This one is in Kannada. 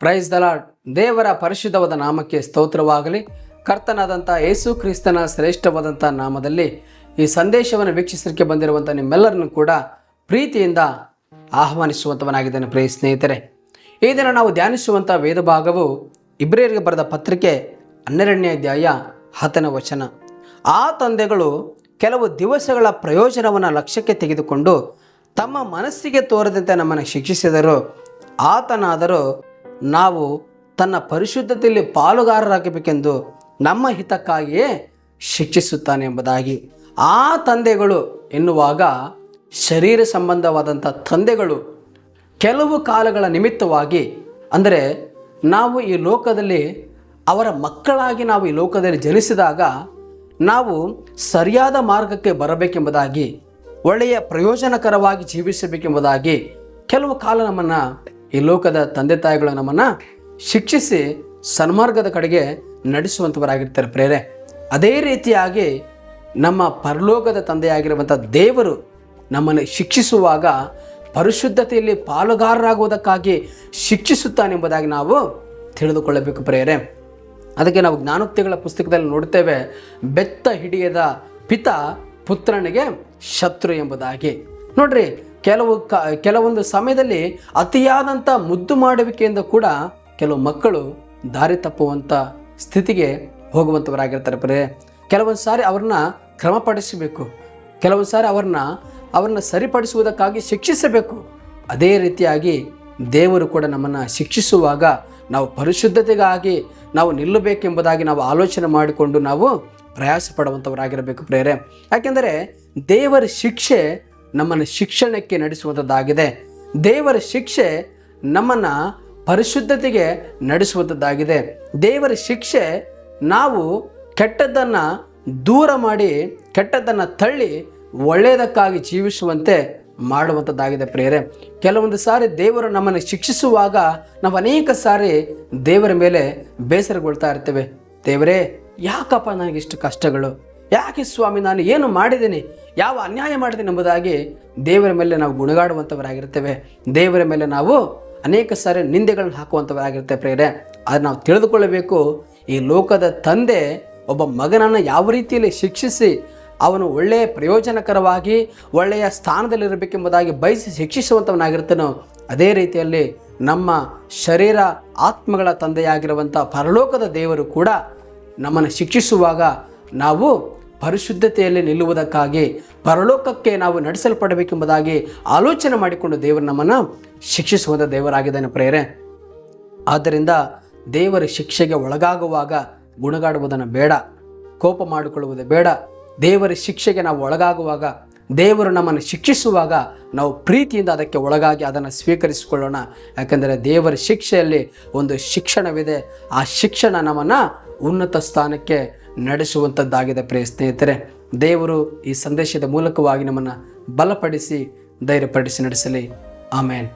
ಪ್ರೈಸ್ ದಲಾಡ್ ದೇವರ ಪರಿಶುದ್ಧವಾದ ನಾಮಕ್ಕೆ ಸ್ತೋತ್ರವಾಗಲಿ. ಕರ್ತನಾದಂಥ ಯೇಸು ಕ್ರಿಸ್ತನ ಶ್ರೇಷ್ಠವಾದಂಥ ನಾಮದಲ್ಲಿ ಈ ಸಂದೇಶವನ್ನು ವೀಕ್ಷಿಸಲಿಕ್ಕೆ ಬಂದಿರುವಂಥ ನಿಮ್ಮೆಲ್ಲರನ್ನು ಕೂಡ ಪ್ರೀತಿಯಿಂದ ಆಹ್ವಾನಿಸುವಂಥವನಾಗಿದ್ದೇನೆ ಪ್ರಿಯ ಸ್ನೇಹಿತರೆ. ಈ ದಿನ ನಾವು ಧ್ಯಾನಿಸುವಂಥ ವೇದ ಭಾಗವು ಇಬ್ರಿಯರಿಗೆ ಬರೆದ ಪತ್ರಿಕೆ ಹನ್ನೆರಡನೇ ಅಧ್ಯಾಯ ಹತ್ತನೇ ವಚನ. ಆ ತಂದೆಗಳು ಕೆಲವು ದಿವಸಗಳ ಪ್ರಯೋಜನವನ್ನು ಲಕ್ಷ್ಯಕ್ಕೆ ತೆಗೆದುಕೊಂಡು ತಮ್ಮ ಮನಸ್ಸಿಗೆ ತೋರದಂತೆ ನಮ್ಮನ್ನು ಶಿಕ್ಷಿಸಿದರು. ಆತನಾದರೂ ನಾವು ತನ್ನ ಪರಿಶುದ್ಧತೆಯಲ್ಲಿ ಪಾಲುಗಾರರಾಗಬೇಕೆಂದು ನಮ್ಮ ಹಿತಕ್ಕಾಗಿಯೇ ಶಿಕ್ಷಿಸುತ್ತಾನೆ ಎಂಬುದಾಗಿ ಆ ತಂದೆಗಳು ಎನ್ನುವಾಗ ಶರೀರ ಸಂಬಂಧವಾದಂಥ ತಂದೆಗಳು ಕೆಲವು ಕಾಲಗಳ ನಿಮಿತ್ತವಾಗಿ, ಅಂದರೆ ನಾವು ಈ ಲೋಕದಲ್ಲಿ ಅವರ ಮಕ್ಕಳಾಗಿ ನಾವು ಈ ಲೋಕದಲ್ಲಿ ಜನಿಸಿದಾಗ ನಾವು ಸರಿಯಾದ ಮಾರ್ಗಕ್ಕೆ ಬರಬೇಕೆಂಬುದಾಗಿ, ಒಳ್ಳೆಯ ಪ್ರಯೋಜನಕರವಾಗಿ ಜೀವಿಸಬೇಕೆಂಬುದಾಗಿ ಕೆಲವು ಕಾಲ ನಮ್ಮನ್ನು ಈ ಲೋಕದ ತಂದೆ ತಾಯಿಗಳು ನಮ್ಮನ್ನು ಶಿಕ್ಷಿಸಿ ಸನ್ಮಾರ್ಗದ ಕಡೆಗೆ ನಡೆಸುವಂಥವರಾಗಿರ್ತಾರೆ ಪ್ರೇರೆ. ಅದೇ ರೀತಿಯಾಗಿ ನಮ್ಮ ಪರಲೋಕದ ತಂದೆಯಾಗಿರುವಂಥ ದೇವರು ನಮ್ಮನ್ನು ಶಿಕ್ಷಿಸುವಾಗ ಪರಿಶುದ್ಧತೆಯಲ್ಲಿ ಪಾಲುಗಾರರಾಗುವುದಕ್ಕಾಗಿ ಶಿಕ್ಷಿಸುತ್ತಾನೆಂಬುದಾಗಿ ನಾವು ತಿಳಿದುಕೊಳ್ಳಬೇಕು ಪ್ರೇರೆ. ಅದಕ್ಕೆ ನಾವು ಜ್ಞಾನೋಕ್ತಿಗಳ ಪುಸ್ತಕದಲ್ಲಿ ನೋಡ್ತೇವೆ, ಬೆತ್ತ ಹಿಡಿಯದ ಪಿತ ಪುತ್ರನಿಗೆ ಶತ್ರು ಎಂಬುದಾಗಿ. ನೋಡ್ರಿ ಕೆಲವು ಕ, ಕೆಲವೊಂದು ಸಮಯದಲ್ಲಿ ಅತಿಯಾದಂಥ ಮುದ್ದು ಮಾಡುವಿಕೆಯಿಂದ ಕೂಡ ಕೆಲವು ಮಕ್ಕಳು ದಾರಿ ತಪ್ಪುವಂಥ ಸ್ಥಿತಿಗೆ ಹೋಗುವಂಥವರಾಗಿರ್ತಾರೆ ಬರೇ ಕೆಲವೊಂದು ಸಾರಿ ಅವ್ರನ್ನ ಕ್ರಮಪಡಿಸಬೇಕು. ಕೆಲವೊಂದು ಸಾರಿ ಅವ್ರನ್ನ ಅವ್ರನ್ನ ಸರಿಪಡಿಸುವುದಕ್ಕಾಗಿ ಶಿಕ್ಷಿಸಬೇಕು. ಅದೇ ರೀತಿಯಾಗಿ ದೇವರು ಕೂಡ ನಮ್ಮನ್ನು ಶಿಕ್ಷಿಸುವಾಗ ನಾವು ಪರಿಶುದ್ಧತೆಗಾಗಿ ನಾವು ನಿಲ್ಲಬೇಕೆಂಬುದಾಗಿ ನಾವು ಆಲೋಚನೆ ಮಾಡಿಕೊಂಡು ನಾವು ಪ್ರಯಾಸ ಪಡುವಂಥವರಾಗಿರಬೇಕು ಪ್ರೇರೆ ಯಾಕೆಂದರೆ ದೇವರ ಶಿಕ್ಷೆ ನಮ್ಮನ್ನು ಶಿಕ್ಷಣಕ್ಕೆ ನಡೆಸುವಂಥದ್ದಾಗಿದೆ. ದೇವರ ಶಿಕ್ಷೆ ನಮ್ಮನ್ನು ಪರಿಶುದ್ಧತೆಗೆ ನಡೆಸುವಂಥದ್ದಾಗಿದೆ. ದೇವರ ಶಿಕ್ಷೆ ನಾವು ಕೆಟ್ಟದ್ದನ್ನು ದೂರ ಮಾಡಿ, ಕೆಟ್ಟದ್ದನ್ನು ತಳ್ಳಿ ಒಳ್ಳೆಯದಕ್ಕಾಗಿ ಜೀವಿಸುವಂತೆ ಮಾಡುವಂಥದ್ದಾಗಿದೆ ಪ್ರೇರೆ ಕೆಲವೊಂದು ಸಾರಿ ದೇವರು ನಮ್ಮನ್ನು ಶಿಕ್ಷಿಸುವಾಗ ನಾವು ಅನೇಕ ಸಾರಿ ದೇವರ ಮೇಲೆ ಬೇಸರಗೊಳ್ತಾ ಇರ್ತೇವೆ. ದೇವರೇ, ಯಾಕಪ್ಪ ನನಗಿಷ್ಟು ಕಷ್ಟಗಳು? ಯಾಕೆ ಸ್ವಾಮಿ ನಾನು ಏನು ಮಾಡಿದ್ದೀನಿ? ಯಾವ ಅನ್ಯಾಯ ಮಾಡಿದ್ದೀನಿ ಎಂಬುದಾಗಿ ದೇವರ ಮೇಲೆ ನಾವು ಗುಣಗಾಡುವಂಥವರಾಗಿರ್ತೇವೆ. ದೇವರ ಮೇಲೆ ನಾವು ಅನೇಕ ಸಾರಿ ನಿಂದೆಗಳನ್ನು ಹಾಕುವಂಥವರಾಗಿರ್ತೇವೆ ಪ್ರೇರೆ ಆದರೆ ನಾವು ತಿಳಿದುಕೊಳ್ಳಬೇಕು. ಈ ಲೋಕದ ತಂದೆ ಒಬ್ಬ ಮಗನನ್ನು ಯಾವ ರೀತಿಯಲ್ಲಿ ಶಿಕ್ಷಿಸಿ ಅವನು ಒಳ್ಳೆಯ ಪ್ರಯೋಜನಕರವಾಗಿ, ಒಳ್ಳೆಯ ಸ್ಥಾನದಲ್ಲಿರಬೇಕೆಂಬುದಾಗಿ ಬಯಸಿ ಶಿಕ್ಷಿಸುವಂಥವನಾಗಿರ್ತಾನೋ, ಅದೇ ರೀತಿಯಲ್ಲಿ ನಮ್ಮ ಶರೀರ ಆತ್ಮಗಳ ತಂದೆಯಾಗಿರುವಂಥ ಪರಲೋಕದ ದೇವರು ಕೂಡ ನಮ್ಮನ್ನು ಶಿಕ್ಷಿಸುವಾಗ ನಾವು ಪರಿಶುದ್ಧತೆಯಲ್ಲಿ ನಿಲ್ಲುವುದಕ್ಕಾಗಿ ಪರಲೋಕಕ್ಕೆ ನಾವು ನಡೆಸಲ್ಪಡಬೇಕೆಂಬುದಾಗಿ ಆಲೋಚನೆ ಮಾಡಿಕೊಂಡು ದೇವರು ನಮ್ಮನ್ನು ಶಿಕ್ಷಿಸುವಂಥ ದೇವರಾಗಿದ್ದಾನೆ ಪ್ರೇರೆ. ಆದ್ದರಿಂದ ದೇವರ ಶಿಕ್ಷೆಗೆ ಒಳಗಾಗುವಾಗ ಗುಣಗಾಡುವುದನ್ನು ಬೇಡ, ಕೋಪ ಮಾಡಿಕೊಳ್ಳುವುದು ಬೇಡ. ದೇವರ ಶಿಕ್ಷೆಗೆ ನಾವು ಒಳಗಾಗುವಾಗ, ದೇವರು ನಮ್ಮನ್ನು ಶಿಕ್ಷಿಸುವಾಗ ನಾವು ಪ್ರೀತಿಯಿಂದ ಅದಕ್ಕೆ ಒಳಗಾಗಿ ಅದನ್ನು ಸ್ವೀಕರಿಸಿಕೊಳ್ಳೋಣ. ಯಾಕೆಂದರೆ ದೇವರ ಶಿಕ್ಷೆಯಲ್ಲಿ ಒಂದು ಶಿಕ್ಷಣವಿದೆ. ಆ ಶಿಕ್ಷಣ ನಮ್ಮನ್ನು ಉನ್ನತ ಸ್ಥಾನಕ್ಕೆ ನಡೆಸುವಂಥದ್ದಾಗಿದೆ ಪ್ರಿಯ ಸ್ನೇಹಿತರೆ ದೇವರು ಈ ಸಂದೇಶದ ಮೂಲಕವಾಗಿ ನಮ್ಮನ್ನು ಬಲಪಡಿಸಿ ಧೈರ್ಯಪಡಿಸಿ ನಡೆಸಲಿ. ಆಮೇನ್.